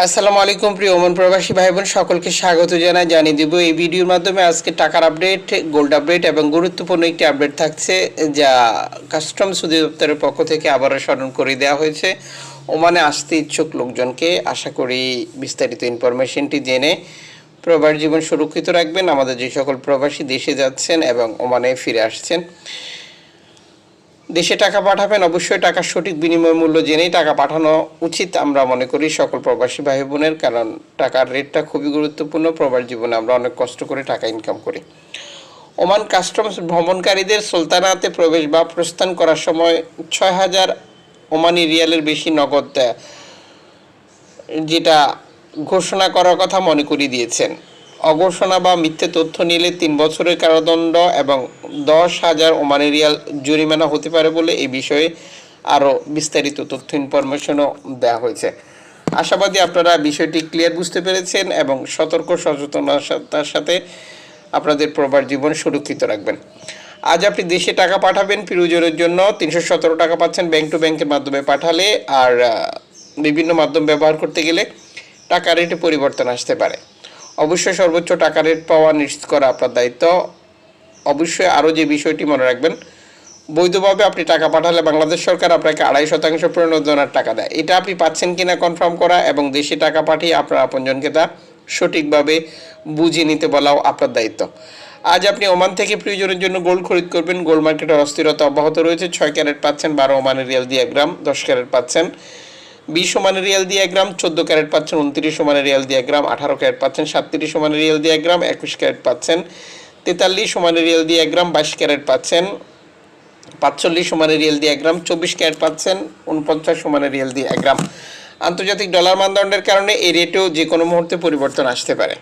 আসসালামু আলাইকুম প্রিয় ওমান প্রবাসী ভাই বোন সকলকে স্বাগত জানাই, জানিয়ে দিব এই ভিডিওর মাধ্যমে আজকে টাকার আপডেট গোল্ড আপডেট এবং গুরুত্বপূর্ণ একটি আপডেট থাকছে যা কাস্টমস অধিদপ্তরের পক্ষ থেকে আবারও স্মরণ করে দেওয়া হয়েছে। ওমানে আসতে ইচ্ছুক লোকজনকে আশা করি বিস্তারিত ইনফরমেশনটি জেনে প্রবাস জীবন সুরক্ষিত রাখবেন। আমাদের যে সকল প্রবাসী দেশে যাচ্ছেন এবং ওমানে ফিরে আসছেন। দেশে টাকা পাঠাবেন, অবশ্যই টাকার সঠিক বিনিময় মূল্য জেনেই টাকা পাঠানো উচিত আমরা মনে করি সকল প্রবাসী ভাই বোনের কারণ টাকার রেটটা খুবই গুরুত্বপূর্ণ। প্রবাস জীবনে আমরা অনেক কষ্ট করে টাকা ইনকাম করি। ওমান কাস্টমস ভ্রমণকারীদের সুলতানাতে প্রবেশ বা প্রস্থান করার সময় ছয় হাজার ওমানি রিয়ালের বেশি নগদ যেটা ঘোষণা করার কথা মনে করিয়ে দিয়েছেন। অঘোষণা বা মিথ্যে তথ্য নিলে তিন বছরের কারাদণ্ড এবং দশ হাজার ওমানি রিয়াল জরিমানা হতে পারে বলে এই বিষয়ে আরও বিস্তারিত তথ্য ইনফরমেশনও দেওয়া হয়েছে। আশাবাদী আপনারা বিষয়টি ক্লিয়ার বুঝতে পেরেছেন এবং সতর্ক সচেতনতার সাথে আপনাদের প্রবার জীবন সুরক্ষিত রাখবেন। আজ আপনি দেশে টাকা পাঠাবেন প্রিয়জনের জন্য তিনশো সতেরো টাকা পাচ্ছেন ব্যাংক টু ব্যাংকের মাধ্যমে পাঠালে, আর বিভিন্ন মাধ্যম ব্যবহার করতে গেলে টাকা রেটে পরিবর্তন আসতে পারে। অবশ্যই সর্বোচ্চ টাকা রেট পাওয়া নিশ্চিত করা আপনার দায়িত্ব। অবশ্যই আরও যে বিষয়টি মনে রাখবেন, বৈধভাবে আপনি টাকা পাঠালে বাংলাদেশ সরকার আপনাকে আড়াই শতাংশ প্রণোদনার টাকা দেয়। এটা আপনি পাচ্ছেন কিনা কনফার্ম করা এবং দেশে টাকা পাঠিয়ে আপনার আপনজনকে তা সঠিকভাবে বুঝিয়ে নিতে বলাও আপনার দায়িত্ব। আজ আপনি ওমান থেকে প্রিয়জনের জন্য গোল্ড খরিদ করবেন। গোল্ড মার্কেটের অস্থিরতা অব্যাহত রয়েছে। ছয় ক্যারেট পাচ্ছেন, বারো ওমানের রিয়াল দিয়ে এক গ্রাম, দশ ক্যারেট পাচ্ছেন। বিশ সমানের রিয়াল দিয়ে এক গ্রাম, চোদ্দ ক্যারেট পাচ্ছেন, উনত্রিশ সমানে রিয়াল দিয়ে এক গ্রাম, আঠারো ক্যারেট পাচ্ছেন, সাতত্রিশ সমানে রিয়াল দিয়ে এক গ্রাম, একুশ ক্যারেট পাচ্ছেন, তেতাল্লিশ সমানে রিয়াল দিয়ে এক গ্রাম, বাইশ ক্যারেট পাচ্ছেন, পাঁচচল্লিশ সমানে রিয়েল দিয়ে এক গ্রাম, চব্বিশ ক্যারেট পাচ্ছেন, উনপঞ্চাশ সমানে রিয়েল দিয়ে এক গ্রাম। আন্তর্জাতিক ডলার মানদণ্ডের কারণে এই রেটেও যে কোনো মুহূর্তে পরিবর্তন আসতে পারে।